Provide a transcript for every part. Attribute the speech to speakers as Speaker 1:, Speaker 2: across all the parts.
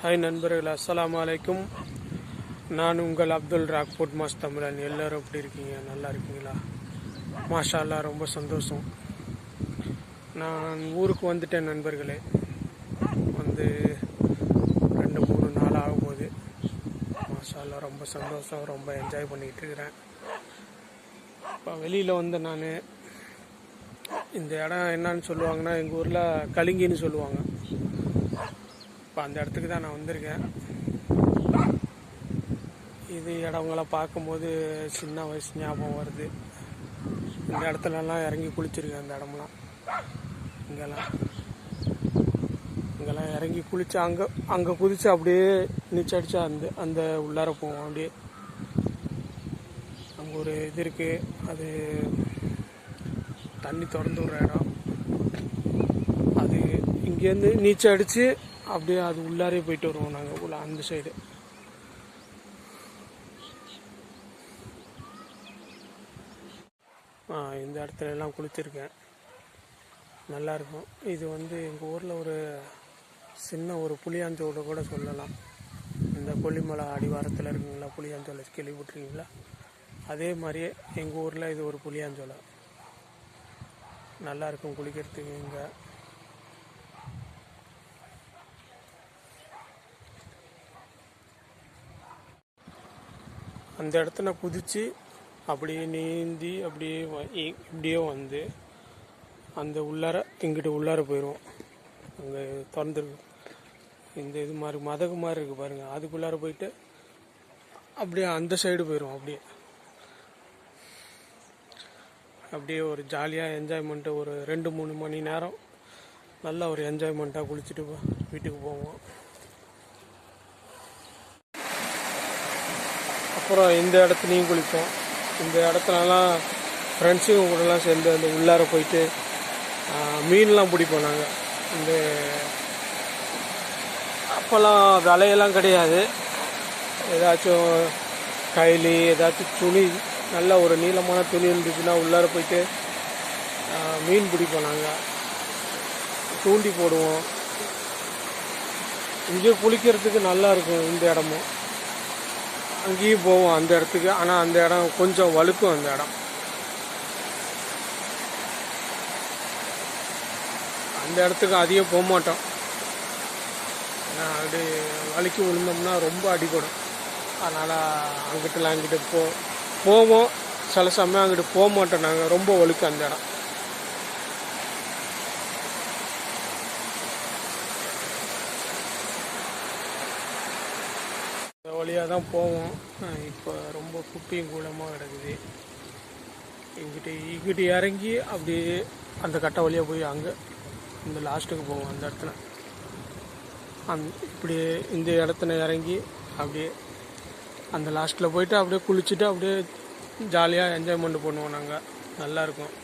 Speaker 1: hi நண்பர்கள் அஸ்லாம் வலைக்கும் நான் உங்கள் அப்துல் ராக்பூட் மாஸ் தமிழன் எல்லோரும் எப்படி இருக்கீங்க நல்லா இருக்கீங்களா மாஷால்லா ரொம்ப சந்தோஷம் நான் ஊருக்கு வந்துட்டேன் நண்பர்களே வந்து ரெண்டு மூணு நாள் ஆகும்போது மாஷால்லா ரொம்ப சந்தோஷம் ரொம்ப என்ஜாய் பண்ணிக்கிட்டு இருக்கிறேன் இப்போ வெளியில் வந்து நான் இந்த இடம் என்னன்னு சொல்லுவாங்கன்னா எங்கள் ஊரில் கலிங்கின்னு சொல்லுவாங்க இப்போ அந்த இடத்துக்கு தான் நான் வந்திருக்கேன் இது இடங்களை பார்க்கும்போது சின்ன வயசு ஞாபகம் வருது இந்த இடத்துலலாம் இறங்கி குளிச்சிருக்கேன் அந்த இடம்லாம் இங்கெல்லாம் இங்கெல்லாம் இறங்கி குளித்து அங்கே அங்கே குதித்து அப்படியே நீச்சடிச்சா அந்த அந்த உள்ளார போவோம் அப்படியே அங்கே ஒரு இது இருக்குது அது தண்ணி திறந்து விட்ற இடம் இங்கேருந்து நீச்சல் அடித்து அப்படியே அது உள்ளாரே போயிட்டு வருவோம் நாங்கள் உள்ள அந்த சைடு இந்த இடத்துல எல்லாம் குளிச்சிருக்கேன் நல்லாயிருக்கும் இது வந்து எங்கள் ஊரில் ஒரு சின்ன ஒரு புளியாஞ்சோடு கூட சொல்லலாம் இந்த கொல்லிமலை அடிவாரத்தில் இருக்குங்களா புளியாஞ்சோலை கேள்விப்பட்டிருக்கீங்களா அதே மாதிரியே எங்கள் ஊரில் இது ஒரு புளியாஞ்சோலை நல்லாயிருக்கும் குளிக்கிறதுக்கு இங்கே அந்த இடத்த நான் குதித்து அப்படியே நீந்தி அப்படியே இப்படியே வந்து அந்த உள்ளார திங்கிட்டு உள்ளார போயிடுவோம் அங்கே திறந்துருக்கு இந்த இது மாதிரி மதகு மாதிரி இருக்குது பாருங்கள் அதுக்குள்ளார போயிட்டு அப்படியே அந்த சைடு போயிடும் அப்படியே அப்படியே ஒரு ஜாலியாக என்ஜாய்மெண்ட்டு ஒரு ரெண்டு மூணு மணி நேரம் நல்ல ஒரு என்ஜாய்மெண்ட்டாக குளிச்சுட்டு வீட்டுக்கு போவோம் அப்புறம் இந்த இடத்துலையும் குளிப்போம் இந்த இடத்துலலாம் ஃப்ரெண்ட்ஸுங்க கூடலாம் சேர்ந்து அந்த உள்ளார போயிட்டு மீன்லாம் பிடிப்போம் நாங்கள் இந்த அப்போல்லாம் விலையெல்லாம் கிடையாது ஏதாச்சும் கைலி ஏதாச்சும் துணி நல்ல ஒரு நீளமான துணி இருந்துச்சுன்னா உள்ளார போயிட்டு மீன் பிடிப்போம் நாங்கள் தூண்டி போடுவோம் இங்கே குளிக்கிறதுக்கு நல்லா இருக்கும் இந்த இடமும் அங்கேயும் போவோம் அந்த இடத்துக்கு ஆனால் அந்த இடம் கொஞ்சம் வலுக்கும் அந்த இடம் அந்த இடத்துக்கு அதிகம் போக மாட்டோம் ஏன்னா அப்படி வழுக்கி விழுந்தோம்னா ரொம்ப அடிபடும் அதனால் அங்கிட்டலாம் அங்கிட்டு போ போவோம் சில சமயம் அங்கிட்டு போக மாட்டோம் நாங்கள் ரொம்ப வழுக்கு அந்த இடம் வழியாக தான் போவோம் இப்போ ரொம்ப குப்பையும் கூலமாக கிடக்குது இங்கிட்டு இங்கிட்டு இறங்கி அப்படி அந்த கட்டை வழியாக போய் அங்கே இந்த லாஸ்ட்டுக்கு போவோம் அந்த இடத்துல அந் இப்படி இந்த இடத்துல இறங்கி அப்படியே அந்த லாஸ்ட்டில் போயிட்டு அப்படியே குளிச்சுட்டு அப்படியே ஜாலியாக என்ஜாய்மெண்ட் பண்ணுவோம் நாங்கள் நல்லாயிருக்கும்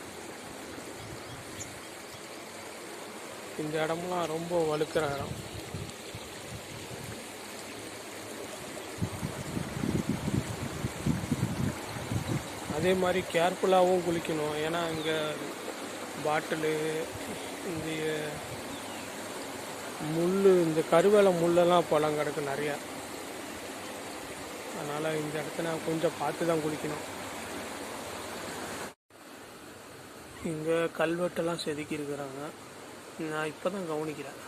Speaker 1: இந்த இடம்லாம் ரொம்ப வலுக்கிற இடம் அதே மாதிரி கேர்ஃபுல்லாகவும் குளிக்கணும் ஏன்னா இங்கே பாட்டிலு இந்த முள் இந்த கருவேலை முள்ளெல்லாம் பழம் கிடக்கு நிறையா அதனால் இந்த இடத்துல கொஞ்சம் பார்த்து தான் குளிக்கணும் இங்கே கல்வெட்டெல்லாம் செதுக்கி இருக்கிறாங்க நான் இப்போ தான் கவனிக்கிறேன்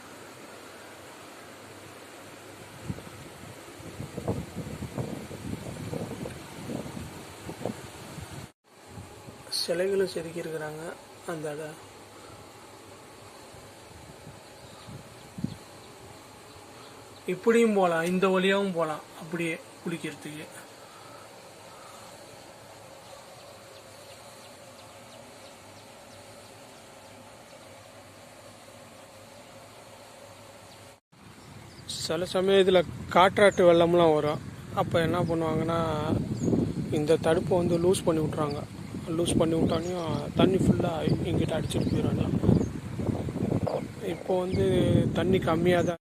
Speaker 1: சிலைகளும் செதுக்கியிருக்கிறாங்க அந்த இப்படியும் போகலாம் இந்த வழியாகவும் போகலாம் அப்படியே குளிக்கிறதுக்கு சில சமயம் இதில் காற்றாட்டு வெள்ளம்லாம் வரும் அப்போ என்ன பண்ணுவாங்கன்னா இந்த தடுப்பை வந்து லூஸ் பண்ணி விட்றாங்க லூஸ் பண்ணி விட்டாலையும் தண்ணி ஃபுல்லாக எங்கிட்ட அடிச்சுட்டு போயிடுறாங்க இப்போ வந்து தண்ணி கம்மியாக தான்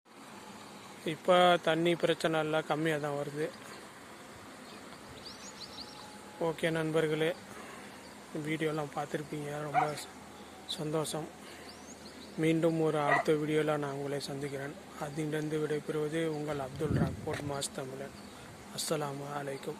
Speaker 1: இப்போ தண்ணி பிரச்சனை எல்லாம் கம்மியாக தான் வருது ஓகே நண்பர்களே வீடியோலாம் பார்த்துருப்பீங்க ரொம்ப சந்தோஷம் மீண்டும் ஒரு அடுத்த வீடியோவில் நான் உங்களை சந்திக்கிறேன் அதிலிருந்து விடைபெறுவது உங்கள் அப்துல் ராக் போட் மாஸ் தமிழன் அஸ்லாம் அலைக்கும்